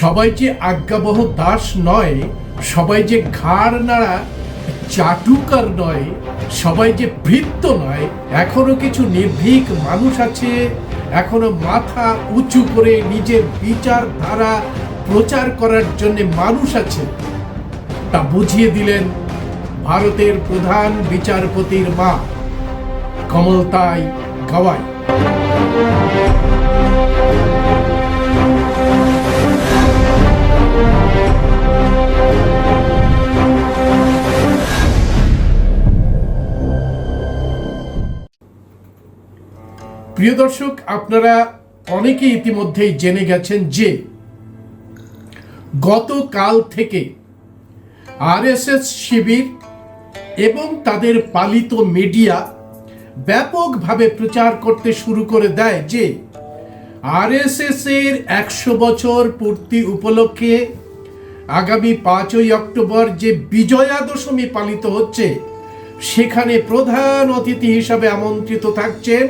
সবাই যে আজ্ঞাবহ দাস নয়, সবাই যে ঘাড় নাড়া চাটুকার নয়, সবাই যে ভৃত্য নয়, এখনও কিছু নির্ভীক মানুষ আছে, এখনও মাথা উঁচু করে নিজের বিচার ধারা প্রচার করার জন্য মানুষ আছে। তা বুঝিয়ে দিলেন ভারতের প্রধান বিচারপতির মা, কমলতাই গাওয়াই। প্রিয় দর্শক, আপনারা অনেকে ইতিমধ্যেই জেনে গেছেন যে গতকাল থেকে আরএসএস শিবির এবং তাদের পালিত মিডিয়া ব্যাপকভাবে প্রচার করতে শুরু করে দেয় যে আরএসএস এর একশো বছর পূর্তি উপলক্ষে আগামী পাঁচই অক্টোবর যে বিজয়া দশমী পালিত হচ্ছে, সেখানে প্রধান অতিথি হিসাবে আমন্ত্রিত থাকছেন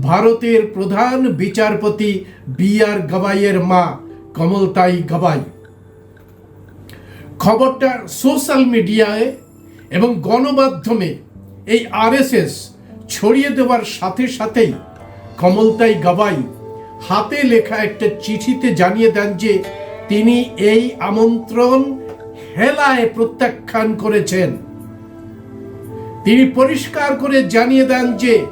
ভারতের প্রধান বিচারপতি বি আর গাবাইয়ের মা কমলতাই গাবাই। খবরটা সোশ্যাল মিডিয়ায় এবং গণমাধ্যমে এই আরএসএস ছড়িয়ে দেওয়ার সাথে সাথেই কমলতাই গাবাই হাতে লেখা একটা চিঠিতে জানিয়ে দেন যে তিনি এই আমন্ত্রণ হেলায় প্রত্যাখ্যান করেছেন। তিনি পরিষ্কার করে জানিয়ে দেন যে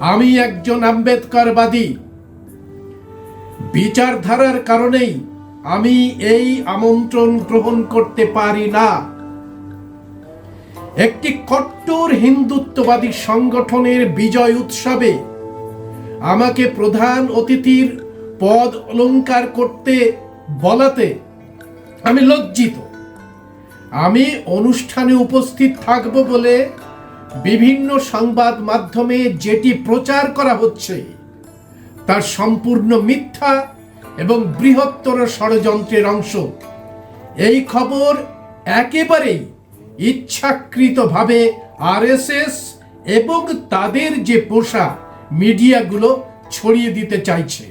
আমি একজন আম্বেদকরবাদী। বিচারধারার কারণেই আমি এই আমন্ত্রণ গ্রহণ করতে পারি না। একটি কট্টর হিন্দুত্ববাদী সংগঠনের বিজয় উৎসবে আমাকে প্রধান অতিথির পদ অলঙ্কার করতে বলাতে আমি লজ্জিত। আমি অনুষ্ঠানে উপস্থিত থাকব বলে বিভিন্ন সংবাদ মাধ্যমে যেটি প্রচার করা হচ্ছে, তার সম্পূর্ণ মিথ্যা এবং বৃহত্তর ষড়যন্ত্রের অংশ। এই খবর একেবারেই ইচ্ছাকৃতভাবে আরএসএস এবং তাদের যে পোষা মিডিয়াগুলো ছড়িয়ে দিতে চাইছে।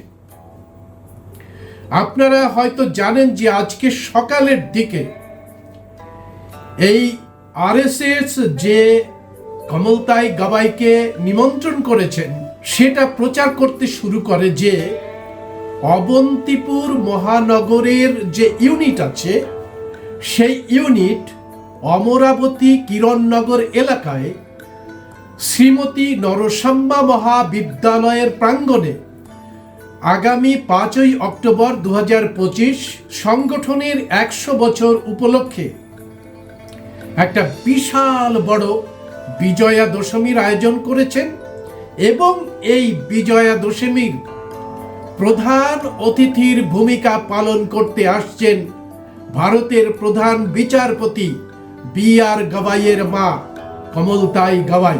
আপনারা হয়তো জানেন যে আজকে সকালের দিকে এই আরএসএস যে কমলতাই গাবাইকে নিমন্ত্রণ করেছেন। সেটা প্রচার করতে শুরু করে যে অবন্তিপুর মহানগরের যে ইউনিট আছে, সেই ইউনিট অমরাবতী কিরণনগর এলাকায় শ্রীমতী নরসাম্বা মহাবিদ্যালয়ের প্রাঙ্গণে আগামী পাঁচই অক্টোবর দু হাজার পঁচিশ সংগঠনের একশো বছর উপলক্ষে একটা বিশাল বড় বিজয়া দশমীর আয়োজন করেছেন এবং এই বিজয়া দশমীর প্রধান অতিথির ভূমিকা পালন করতে আসছেন ভারতের প্রধান বিচারপতি বি আর গাবাইয়ের মা কমলতাই গাবাই।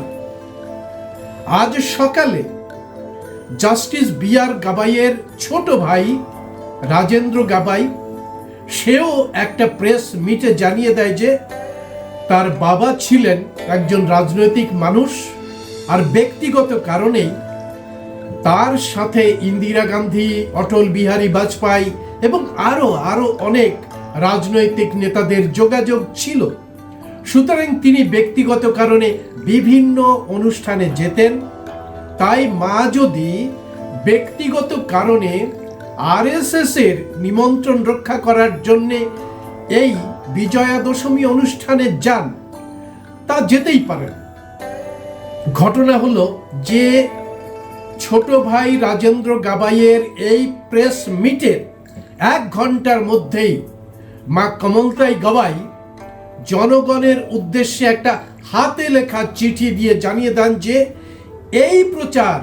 আজ সকালে জাস্টিস বি আর গাবাইয়ের ছোট ভাই রাজেন্দ্র গাবাই, সেও একটা প্রেস মিটে জানিয়ে দেয় যে তার বাবা ছিলেন একজন রাজনৈতিক মানুষ আর ব্যক্তিগত কারণেই তার সাথে ইন্দিরা গান্ধী, অটল বিহারী বাজপেয়ী এবং আরও আরও অনেক রাজনৈতিক নেতাদের যোগাযোগ ছিল। সুতরাং তিনি ব্যক্তিগত কারণে বিভিন্ন অনুষ্ঠানে যেতেন। তাই মা যদি ব্যক্তিগত কারণে আরএসএস এর নিমন্ত্রণ রক্ষা করার জন্যে এই বিজয়া দশমী অনুষ্ঠানে যান। তা যেতেই পারেন। ঘটনা হলো যে ছোট ভাই রাজেন্দ্র গাবাইয়ের এই প্রেস মিটের এক ঘণ্টার মধ্যেই মা কমলতাই গাবাই জনগণের উদ্দেশ্যে একটা হাতে লেখা চিঠি দিয়ে জানিয়ে দেন যে এই প্রচার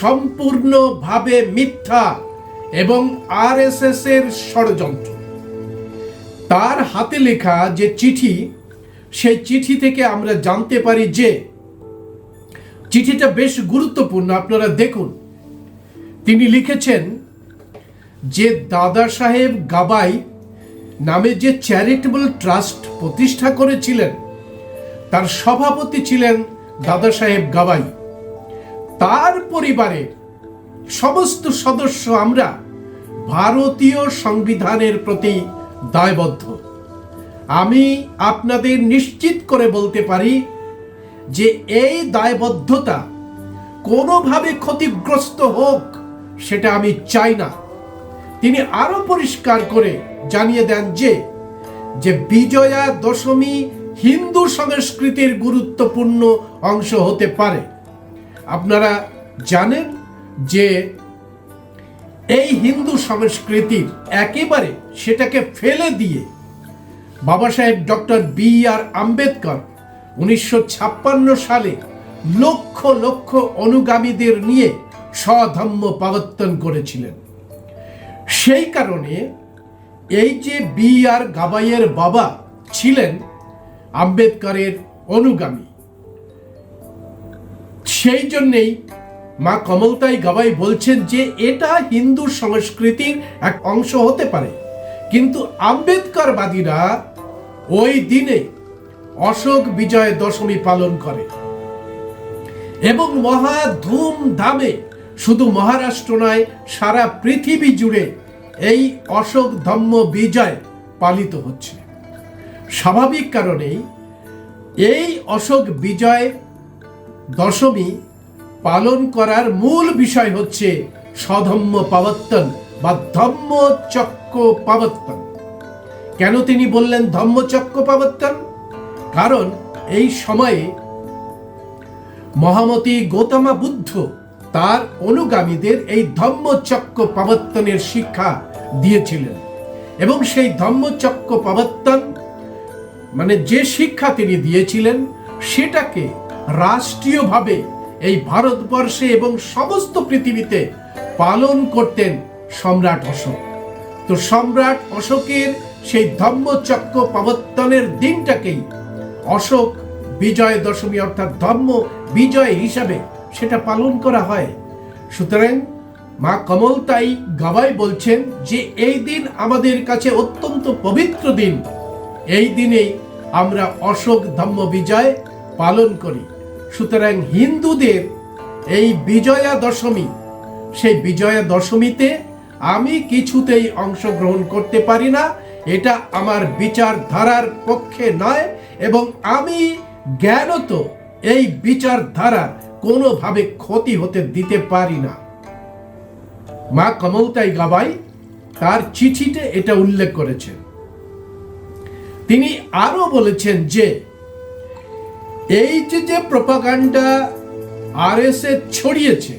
সম্পূর্ণভাবে মিথ্যা এবং আরএসএস এর ষড়যন্ত্র। তার হাতে লেখা যে চিঠি, সেই চিঠি থেকে আমরা জানতে পারি যে চিঠিটা বেশ গুরুত্বপূর্ণ। আপনারা দেখুন, তিনি লিখেছেন, যে দাদা সাহেব গাবাই নামে যে চ্যারিটেবল ট্রাস্ট প্রতিষ্ঠা করেছিলেন, তার সভাপতি ছিলেন দাদা সাহেব গাবাই। তার পরিবারের সমস্ত সদস্য আমরা ভারতীয় সংবিধানের প্রতি দায়বদ্ধ। আমি আপনাদের নিশ্চিত করে বলতে পারি যে এই দায়বদ্ধতা কোনোভাবে ক্ষতিগ্রস্ত হোক, সেটা আমি চাই না। তিনি আরও পরিষ্কার করে জানিয়ে দেন যে যে বিজয়া দশমী হিন্দু সংস্কৃতির গুরুত্বপূর্ণ অংশ হতে পারে। আপনারা জানেন যে এই হিন্দু সংস্কৃতির একেবারে সেটাকে ফেলে দিয়ে বাবা সাহেব ডক্টর বি আর আম্বেদকর উনিশশো ছাপ্পান্ন সালে লক্ষ লক্ষ অনুগামীদের নিয়ে স্বধম্ম প্রবর্তন করেছিলেন। সেই কারণে এই যে বি আর গাবাইয়ের বাবা ছিলেন আম্বেদকরের অনুগামী, সেই জন্যেই মা কমলতাই গাবাই বলছেন যে এটা হিন্দু সংস্কৃতির এক অংশ হতে পারে। কিন্তু আম্বেদকরবাদীরা ওই দিনে অশোক বিজয় দশমী পালন করে। এবং মহা ধুমধামে শুধু মহারাষ্ট্র নয়, সারা পৃথিবী জুড়ে এই অশোক ধম্ম বিজয় পালিত হচ্ছে। স্বাভাবিক কারণেই এই অশোক বিজয় দশমী পালন করার মূল বিষয় হচ্ছে স্বধম্ম পাবত্তন বা ধম্মচক্র পাবত্তন। কেন তিনি বললেন ধম্মচক্র পাবত্তন? কারণ এই সময়ে মহামতি গৌতমা বুদ্ধ তার অনুগামীদের এই ধম্মচক্র প্রবর্তনের শিক্ষা দিয়েছিলেন। এবং সেই ধম্মচক্র প্রবর্তন মানে যে শিক্ষা তিনি দিয়েছিলেন, সেটাকে রাষ্ট্রীয়ভাবে এই ভারতবর্ষে এবং সমস্ত পৃথিবীতে পালন করতেন সম্রাট অশোক। তো সম্রাট অশোকের সেই ধম্মচক্র প্রবর্তনের দিনটাকেই অশোক বিজয় দশমী অর্থাৎ ধর্ম বিজয় হিসাবে সেটা পালন করা হয়। সুতরাং মা কমলতাই গাবাই বলছেন যে এই দিন আমাদের কাছে অত্যন্ত পবিত্র দিন। এই দিনেই আমরা অশোক ধম্ম বিজয় পালন করি। সুতরাং হিন্দুদের এই বিজয়া দশমী সেই বিজয়া দশমীতে আমি কিছুতেই অংশগ্রহণ করতে পারি না। এটা আমার বিচারধারার পক্ষে নয় এবং আমি জ্ঞানত এই বিচারধারা কোনোভাবে ক্ষতি হতে দিতে পারি না। মা কমলতাই গাবাই তার চিঠিতে এটা উল্লেখ করেছেন। তিনি আরও বলেছেন যে এই যে যে এস ছড়িয়েছে,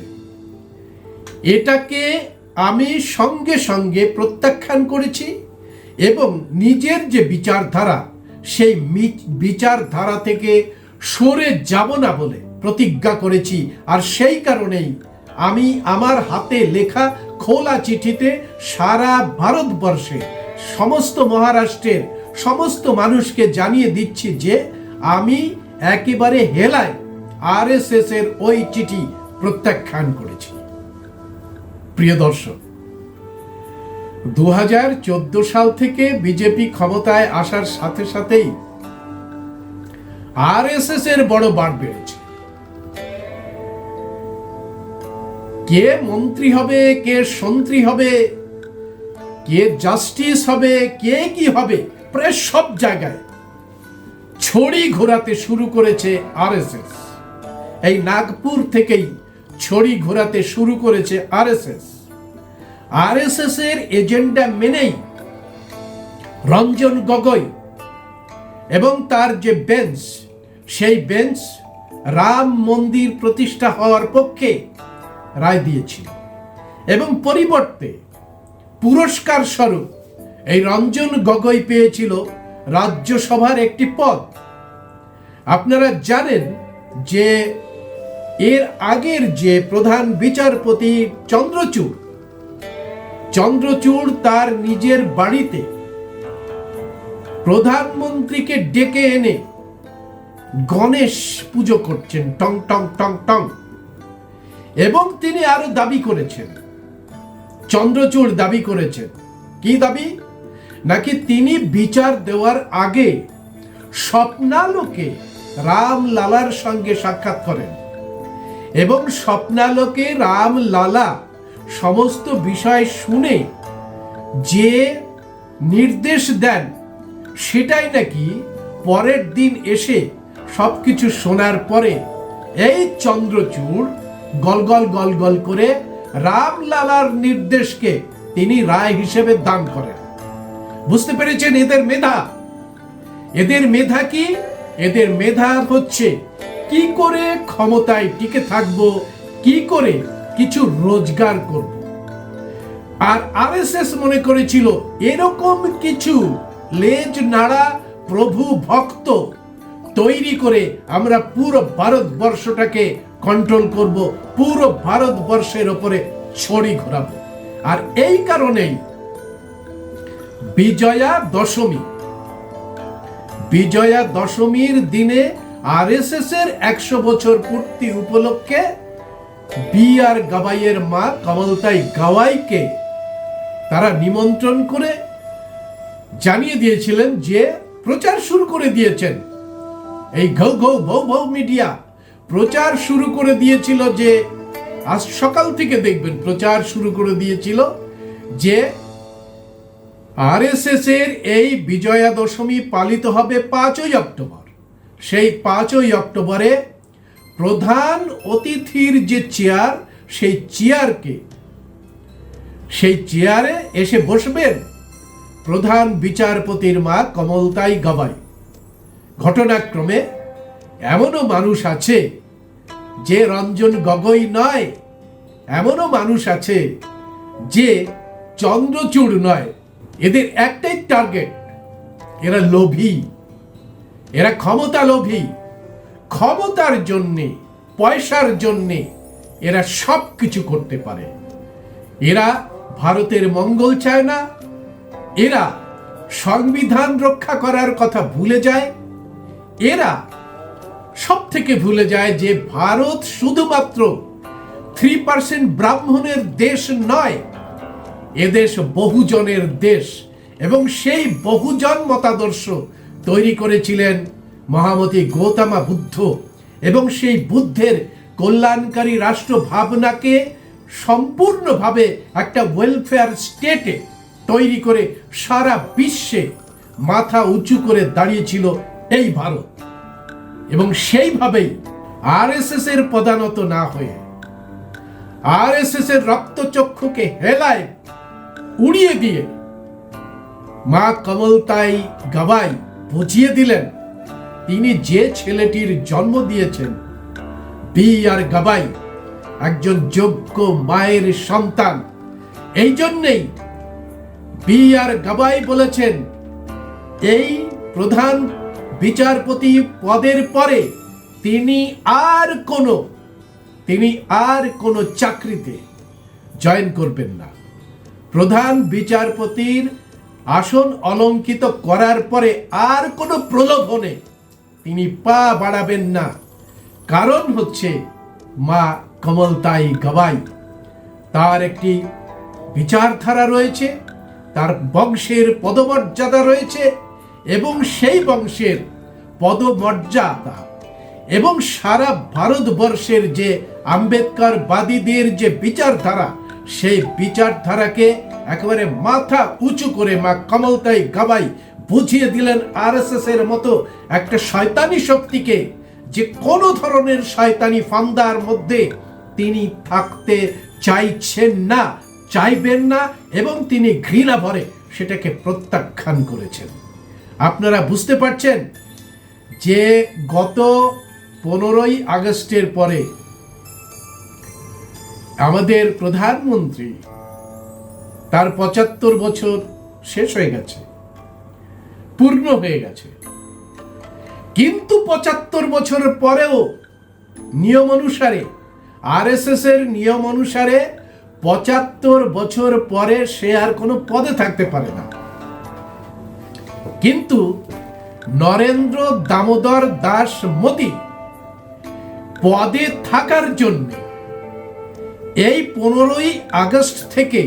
এটাকে আমি সঙ্গে সঙ্গে প্রত্যাখ্যান করেছি এবং নিজের যে বিচারধারা, সেই বিচারধারা থেকে সরে যাব না বলে প্রতিজ্ঞা করেছি। আর সেই কারণেই আমি আমার হাতে লেখা খোলা চিঠিতে সারা ভারতবর্ষে সমস্ত মহারাষ্ট্রের সমস্ত মানুষকে জানিয়ে দিচ্ছি যে আমি একেবারে হেলায় আরএসএস এর ওই চিঠি প্রত্যাখ্যান করেছি। প্রিয় দর্শক দু সাল থেকে বিজেপি ক্ষমতায় আসার সাথে সাথেই আরএসএস এর বড় বাড় বেড়েছে। কে মন্ত্রী হবে, কে সন্ত্রী হবে, কে জাস্টিস হবে, কে কি হবে, প্রায় সব জায়গায় ছড়ি ঘোরাতে শুরু করেছে আরএসএস। এই নাগপুর থেকেই ছড়ি ঘোরাতে শুরু করেছে আরএসএস। আরএসএস এর এজেন্ডা মেনেই রঞ্জন গগৈ এবং তার যে বেঞ্চ, সেই বেঞ্চ রাম মন্দির প্রতিষ্ঠা হওয়ার পক্ষে রায় দিয়েছিল এবং পরিবর্তে পুরস্কার স্বরূপ এই রঞ্জন গগৈ পেয়েছিল রাজ্যসভার একটি পদ। আপনারা জানেন যে এর আগের যে প্রধান বিচারপতি চন্দ্রচূড় চন্দ্রচূড় তার নিজের বাড়িতে প্রধানমন্ত্রীকে ডেকে এনে গণেশ পুজো করছেন, টং টং টং টং। এবং তিনি আরও দাবি করেছেন। চন্দ্রচূড় দাবি করেছেন। কি দাবি? নাকি তিনি বিচার দেওয়ার আগে স্বপ্নালোকে রাম লালার সঙ্গে সাক্ষাৎ করেন? এবং স্বপ্নালোকে রাম লালা সমস্ত বিষয় শুনে যে নির্দেশ দেন, সেটাই নাকি পরের দিন এসে সবকিছু শোনার পরে এই চন্দ্রচূড় গলগল গলগল করে রামলালার নির্দেশকে তিনি রায় হিসেবে দান করেন। বুঝতে পেরেছেন এদের মেধা? এদের মেধা কি? এদের মেধা হচ্ছে কি করে ক্ষমতায় টিকে থাকব, কি করে কিছু রোজগার করব। আর আরএসএস মনে করেছিল, এরকম কিছু লেজ নাড়া প্রভু ভক্ত তৈরি করে আমরা পুরো ভারতবর্ষটাকে কন্ট্রোল করব, পুরো ভারতবর্ষের ওপরে ছড়ি ঘোরাবো। আর এই কারণেই বিজয়া দশমী। বিজয়া দশমীর দিনে আরএসএস এর একশো বছর পূর্তি উপলক্ষে বি আর গাবাইয়ের মা কমলতাই গাওয়াইকে তারা নিমন্ত্রণ করে জানিয়ে দিয়েছিলেন যে প্রচার শুরু করে দিয়েছেন। এই ঘৌ ঘৌ ভৌ ভৌ মিডিয়া প্রচার শুরু করে দিয়েছিল যে, আজ সকাল থেকে দেখবেন প্রচার শুরু করে দিয়েছিল যে আরএসএস এর এই বিজয়া দশমী পালিত হবে পাঁচই অক্টোবর। সেই পাঁচই অক্টোবরে প্রধান অতিথির যে চেয়ার, সেই চেয়ারকে, সেই চেয়ারে এসে বসবেন প্রধান বিচারপতির মা কমলতাই গাবাই। ঘটনাক্রমে এমনও মানুষ আছে যে রঞ্জন গগৈ নয়, এমনও মানুষ আছে যে চন্দ্রচূড় নয়। এদের একটাই টার্গেট এরা লোভী। এরা ক্ষমতা লোভী। ক্ষমতার জন্যে, পয়সার জন্যে এরা সব কিছু করতে পারে। এরা ভারতের মঙ্গল চায় না। এরা সংবিধান রক্ষা করার কথা ভুলে যায়। এরা সব থেকে ভুলে যায় যে ভারত শুধুমাত্র থ্রি পার্সেন্ট ব্রাহ্মণের দেশ নয় এদেশ বহুজনের দেশ এবং সেই বহুজন মতাদর্শ তৈরি করেছিলেন মহামতি গৌতমা বুদ্ধ এবং সেই বুদ্ধের কল্যাণকারী রাষ্ট্র ভাবনাকে সম্পূর্ণভাবে একটা ওয়েলফেয়ার স্টেটে তৈরি করে সারা বিশ্বে মাথা উঁচু করে দাঁড়িয়েছিল এই ভারত। এবং সেইভাবেই আরএসএস এর প্রধানত না হয়ে আরএসএস এর রক্তচক্ষুকে হেলায় উড়িয়ে দিয়ে মা কমলতাই গাবাই বুঝিয়ে দিলেন। তিনি যে ছেলেটির জন্ম দিয়েছেন, বি আর গাবাই একজন যোগ্য মায়ের সন্তান। এই জন্যেই বি আর গাবাই বলেছেন, এই প্রধান বিচারপতি পদের পরে তিনি আর কোনো, তিনি আর কোনো চাকরিতে জয়েন করবেন না। প্রধান বিচারপতির আসন অলঙ্কিত করার পরে আর কোনো প্রলোভনে তিনি পা বাড়াবেন না। কারণ হচ্ছে মা কমলতাই গবাই। তার একটি বিচারধারা রয়েছে, তার বংশের পদমর্যাদা রয়েছে এবং সেই বংশের পদমর্যাদা এবং সারা ভারতবর্ষের যে আম্বেদকর বাদীদের যে বিচারধারা সেই বিচারধারাকে একেবারে মাথা উঁচু করে মা কমলতাই গাবাই বুঝিয়ে দিলেন আরএসএস এর মতো একটা শয়তানি শক্তিকে, যে কোনো ধরনের শয়তানি ফান্দার মধ্যে তিনি থাকতে চাইছেন না, চাইবেন না এবং তিনি ঘৃণা ভরে সেটাকে প্রত্যাখ্যান করেছেন। আপনারা বুঝতে পারছেন যে গত পনেরোই আগস্টের পরে আমাদের প্রধানমন্ত্রী, তার পঁচাত্তর বছর শেষ হয়ে গেছে, পূর্ণ হয়ে গেছে। কিন্তু পঁচাত্তর বছর পরেও নিয়ম অনুসারে আরএসএস এর নিয়ম অনুসারে পঁচাত্তর বছর পরে সে আর কোনো পদে থাকতে পারে না। কিন্তু নরেন্দ্র দামোদর দাস মোদী পদে থাকার জন্য এই পনেরোই আগস্ট থেকে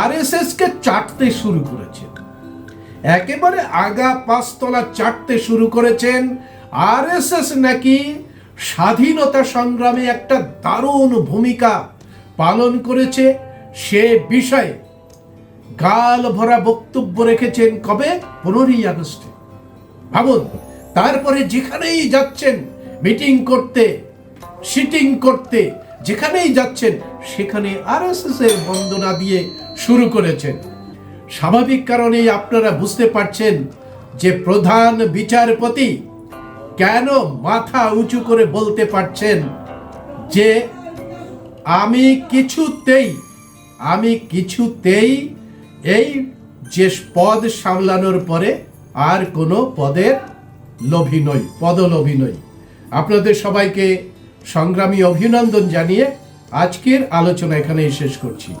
আরএসএস কে চাটতে শুরু করেছে। একেবারে আগা পাঁচতলা চাটতে শুরু করেছেন। আরএসএস নাকি স্বাধীনতা সংগ্রামে একটা দারুণ ভূমিকা পালন করেছে সে বিষয়ে গাল ভরা বক্তব্য রেখেছেন কবে? পনেরোই আগস্টে। ভাবুন, তারপরে যেখানেই যাচ্ছেন, মিটিং করতে সিটিং করতে যেখানেই যাচ্ছেন, সেখানে আরএসএস এর বন্দনা দিয়ে শুরু করেছেন। স্বাভাবিক কারণেই আপনারা বুঝতে পারছেন যে প্রধান বিচারপতি কেন মাথা উঁচু করে বলতে পারছেন যে আমি কিছুতেই আমি কিছুতেই এই যে পদ সামলানোর পরে আর কোনো পদের লোভী নই, পদলোভী নই। আপনাদের সবাইকে সংগ্রামী অভিনন্দন জানিয়ে আজকের আলোচনা এখানেই শেষ করছি।